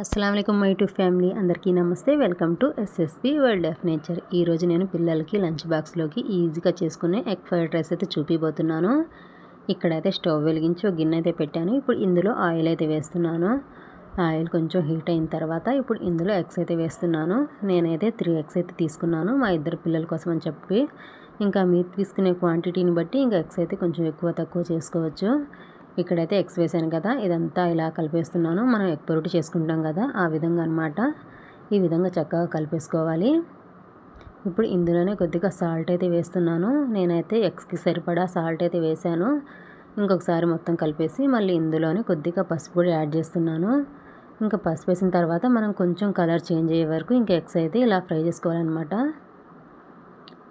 అస్సలం my to family. అందరికీ నమస్తే. Welcome to SSP world of nature. ఈరోజు నేను పిల్లలకి లంచ్ బాక్స్లోకి ఈజీగా చేసుకునే ఎగ్ ఫ్రైడ్ రైస్ అయితే చూపిపోతున్నాను ఇక్కడైతే స్టవ్ వెలిగించి ఒక గిన్నె అయితే పెట్టాను. ఇప్పుడు ఇందులో ఆయిల్ అయితే వేస్తున్నాను. ఆయిల్ కొంచెం హీట్ అయిన తర్వాత ఇప్పుడు ఇందులో ఎగ్స్ అయితే వేస్తున్నాను. నేనైతే త్రీ ఎగ్స్ అయితే తీసుకున్నాను మా ఇద్దరు పిల్లల కోసం అని చెప్పి. ఇంకా మీరు తీసుకునే క్వాంటిటీని బట్టి ఇంకా ఎగ్స్ అయితే కొంచెం ఎక్కువ తక్కువ చేసుకోవచ్చు. ఇక్కడైతే ఎగ్స్ వేసాను కదా ఇదంతా ఇలా కలిపేస్తున్నాను. మనం ఎగ్ పొరుటు చేసుకుంటాం కదా ఆ విధంగా అనమాట ఈ విధంగా చక్కగా కలిపేసుకోవాలి. ఇప్పుడు ఇందులోనే కొద్దిగా సాల్ట్ అయితే వేస్తున్నాను. నేనైతే ఎగ్స్కి సరిపడా సాల్ట్ అయితే వేసాను ఇంకొకసారి మొత్తం కలిపేసి మళ్ళీ ఇందులోనే కొద్దిగా పసుపు కూడా యాడ్ చేస్తున్నాను. ఇంకా పసుపు వేసిన తర్వాత మనం కొంచెం కలర్ చేంజ్ అయ్యే వరకు ఇంకా ఎగ్స్ అయితే ఇలా ఫ్రై చేసుకోవాలన్నమాట.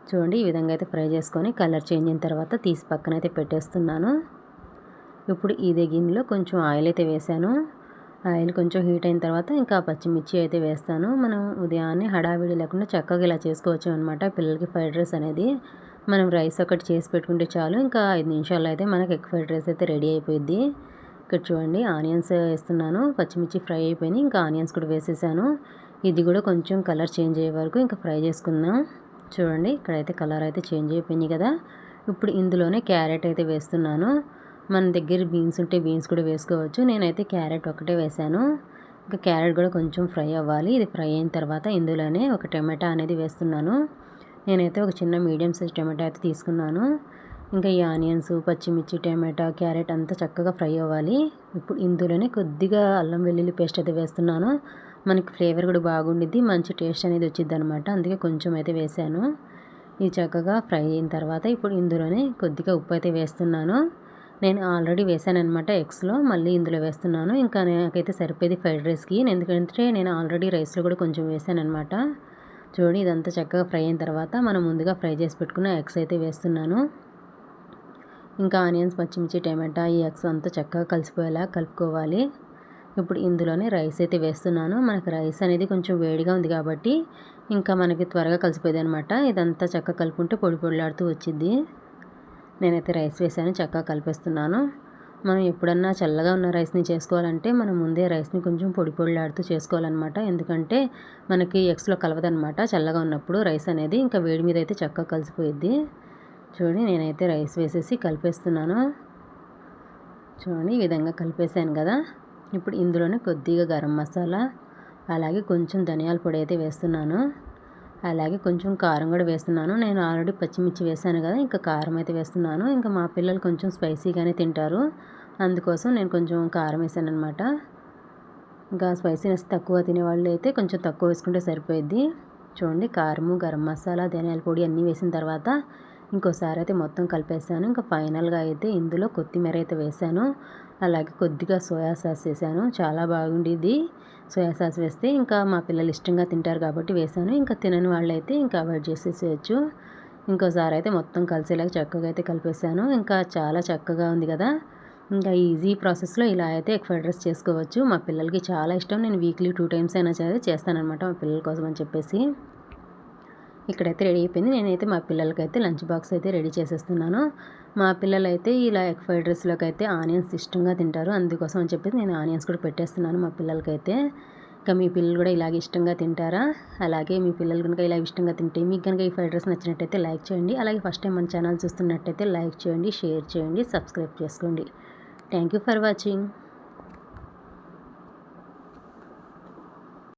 చూడండి ఈ విధంగా అయితే ఫ్రై చేసుకొని కలర్ చేంజ్ అయిన తర్వాత తీసి పక్కన అయితే పెట్టేస్తున్నాను. ఇప్పుడు ఇదే గిన్నెలో కొంచెం ఆయిల్ అయితే వేసాను. ఆయిల్ కొంచెం హీట్ అయిన తర్వాత ఇంకా పచ్చిమిర్చి అయితే వేస్తాను. మనం ఉదయాన్నే హడావిడి లేకుండా చక్కగా ఇలా చేసుకోవచ్చు అనమాట పిల్లలకి ఫ్రైడ్ రైస్ అనేది. మనం రైస్ ఒకటి చేసి పెట్టుకుంటే చాలు. ఇంకా ఐదు నిమిషాల్లో అయితే మనకి ఎగ్ ఫ్రైడ్ రైస్ అయితే రెడీ అయిపోయింది ఇక్కడ చూడండి ఆనియన్స్ వేస్తున్నాను. పచ్చిమిర్చి ఫ్రై అయిపోయినాయి. ఇంకా ఆనియన్స్ కూడా వేసేసాను. ఇది కూడా కొంచెం కలర్ చేంజ్ అయ్యే వరకు ఇంకా ఫ్రై చేసుకుందాం. చూడండి ఇక్కడైతే కలర్ అయితే చేంజ్ అయిపోయినాయి కదా. ఇప్పుడు ఇందులోనే క్యారెట్ అయితే వేస్తున్నాను. మన దగ్గర బీన్స్ ఉంటే బీన్స్ కూడా వేసుకోవచ్చు. నేనైతే క్యారెట్ ఒకటే వేసాను ఇంకా క్యారెట్ కూడా కొంచెం ఫ్రై అవ్వాలి. ఇది ఫ్రై అయిన తర్వాత ఇందులోనే ఒక టమాటా అనేది వేస్తున్నాను. నేనైతే ఒక చిన్న మీడియం సైజ్ టమాటా అయితే తీసుకున్నాను. ఇంకా ఈ ఆనియన్స్ పచ్చిమిర్చి టమాటా క్యారెట్ అంతా చక్కగా ఫ్రై అవ్వాలి. ఇప్పుడు ఇందులోనే కొద్దిగా అల్లం వెల్లుల్లి పేస్ట్ అయితే వేస్తున్నాను. మనకి ఫ్లేవర్ కూడా బాగుండిద్ది మంచి టేస్ట్ అనేది వచ్చింది అనమాట అందుకే కొంచెం అయితే వేసాను ఇది చక్కగా ఫ్రై అయిన తర్వాత ఇప్పుడు ఇందులోనే కొద్దిగా ఉప్పు అయితే వేస్తున్నాను. నేను ఆల్రెడీ వేసాను అనమాట ఎగ్స్లో మళ్ళీ ఇందులో వేస్తున్నాను. ఇంకా నాకైతే సరిపోయేది ఫ్రైడ్ రైస్కి. ఎందుకంటే నేను ఆల్రెడీ రైస్లో కూడా కొంచెం వేసాను అనమాట చూడండి ఇదంతా చక్కగా ఫ్రై అయిన తర్వాత మనం ముందుగా ఫ్రై చేసి పెట్టుకున్న ఎగ్స్ అయితే వేస్తున్నాను. ఇంకా ఆనియన్స్ పచ్చిమిర్చి టమాటా ఈ ఎగ్స్ అంతా చక్కగా కలిసిపోయేలా కలుపుకోవాలి. ఇప్పుడు ఇందులోనే రైస్ అయితే వేస్తున్నాను. మనకి రైస్ అనేది కొంచెం వేడిగా ఉంది కాబట్టి ఇంకా మనకి త్వరగా కలిసిపోయేది అనమాట ఇదంతా చక్కగా కలుపుకుంటే పొడి పొడిలాడుతూ వచ్చింది నేనైతే రైస్ వేసాను చక్కగా కలిపేస్తున్నాను. మనం ఎప్పుడన్నా చల్లగా ఉన్న రైస్ని చేసుకోవాలంటే మనం ముందే రైస్ని కొంచెం పొడి పొడిలాడుతూ చేసుకోవాలన్నమాట. ఎందుకంటే మనకి ఎగ్స్లో కలవదనమాట చల్లగా ఉన్నప్పుడు రైస్ అనేది ఇంకా వేడి మీద అయితే చక్కగా కలిసిపోయిద్ది. చూడండి నేనైతే రైస్ వేసేసి కలిపేస్తున్నాను. చూడండి ఈ విధంగా కలిపేసాను కదా. ఇప్పుడు ఇందులోనే కొద్దిగా గరం మసాలా అలాగే కొంచెం ధనియాల పొడి అయితే వేస్తున్నాను. అలాగే కొంచెం కారం కూడా వేస్తున్నాను. నేను ఆల్రెడీ పచ్చిమిర్చి వేసాను కదా ఇంకా కారం అయితే వేస్తున్నాను. ఇంకా మా పిల్లలు కొంచెం స్పైసీగానే తింటారు. అందుకోసం నేను కొంచెం కారం వేసాను అనమాట ఇంకా స్పైసీనెస్ తక్కువ తినేవాళ్ళు అయితే కొంచెం తక్కువ వేసుకుంటే సరిపోయిద్ది. చూడండి కారము గరం మసాలా ధనియాల పొడి అన్నీ వేసిన తర్వాత ఇంకోసారి అయితే మొత్తం కలిపేసాను. ఇంకా ఫైనల్గా అయితే ఇందులో కొత్తిమీర అయితే వేసాను. అలాగే కొద్దిగా సోయా సాస్ వేసాను. చాలా బాగుండేది. సోయా సాస్ వేస్తే ఇంకా మా పిల్లలు ఇష్టంగా తింటారు కాబట్టి వేసాను. ఇంకా తినని వాళ్ళైతే ఇంకా అవాయిడ్ చేసేసేయచ్చు. ఇంకోసారి అయితే మొత్తం కలిసేలాగా చక్కగా అయితే కలిపేసాను. ఇంకా చాలా చక్కగా ఉంది కదా. ఇంకా ఈజీ ప్రాసెస్లో ఇలా అయితే ఎగ్ ఫ్రైడ్ రైస్ చేసుకోవచ్చు. మా పిల్లలకి చాలా ఇష్టం. నేను వీక్లీ టూ టైమ్స్ అయినా సరే చేస్తానమాట మా పిల్లల కోసం అని చెప్పేసి. ఇక్కడైతే రెడీ అయిపోయింది. నేనైతే మా పిల్లలకైతే లంచ్ బాక్స్ అయితే రెడీ చేసేస్తున్నాను. మా పిల్లలైతే ఇలా ఎగ్ ఫ్రైడ్ రైస్లోకి అయితే ఆనియన్స్ ఇష్టంగా తింటారు. అందుకోసం అని చెప్పేసి నేను ఆనియన్స్ కూడా పెట్టేస్తున్నాను మా పిల్లలకైతే. ఇంకా మీ పిల్లలు కూడా ఇలాగ ఇష్టంగా తింటారా? అలాగే మీ పిల్లలు కనుక ఇలా ఇష్టంగా తింటే మీకు కనుక ఈ ఫ్రైడ్ రైస్ నచ్చినట్టయితే లైక్ చేయండి. అలాగే ఫస్ట్ టైం మన ఛానల్ చూస్తున్నట్టయితే లైక్ చేయండి షేర్ చేయండి సబ్స్క్రైబ్ చేసుకోండి. Thank you for watching.